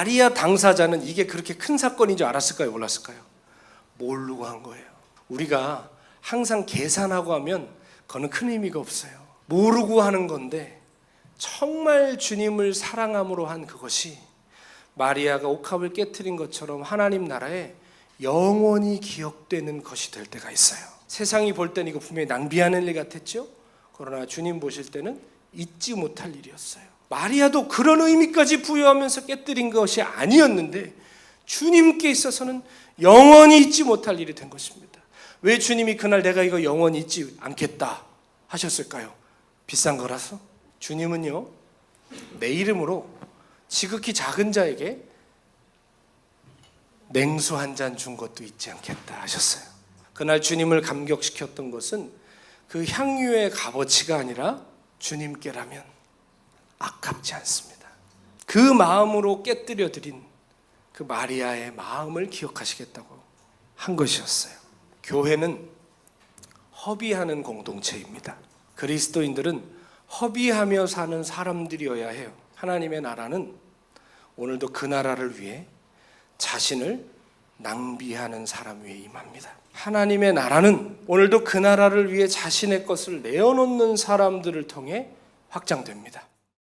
마리아 당사자는 이게 그렇게 큰 사건인 줄 알았을까요? 몰랐을까요? 모르고 한 거예요. 우리가 항상 계산하고 하면 그거는 큰 의미가 없어요. 모르고 하는 건데 정말 주님을 사랑함으로 한 그것이 마리아가 옥합을 깨뜨린 것처럼 하나님 나라에 영원히 기억되는 것이 될 때가 있어요. 세상이 볼 때는 이거 분명히 낭비하는 일 같았죠. 그러나 주님 보실 때는 잊지 못할 일이었어요. 마리아도 그런 의미까지 부여하면서 깨뜨린 것이 아니었는데 주님께 있어서는 영원히 잊지 못할 일이 된 것입니다. 왜 주님이 그날 내가 이거 영원히 잊지 않겠다 하셨을까요? 비싼 거라서? 주님은요, 내 이름으로 지극히 작은 자에게 냉수 한 잔 준 것도 잊지 않겠다 하셨어요. 그날 주님을 감격시켰던 것은 그 향유의 값어치가 아니라 주님께라면 아깝지 않습니다. 그 마음으로 깨뜨려 드린 그 마리아의 마음을 기억하시겠다고 한 것이었어요. 교회는 허비하는 공동체입니다. 그리스도인들은 허비하며 사는 사람들이어야 해요. 하나님의 나라는 오늘도 그 나라를 위해 자신을 낭비하는 사람 위에 임합니다. 하나님의 나라는 오늘도 그 나라를 위해 자신의 것을 내어놓는 사람들을 통해 확장됩니다.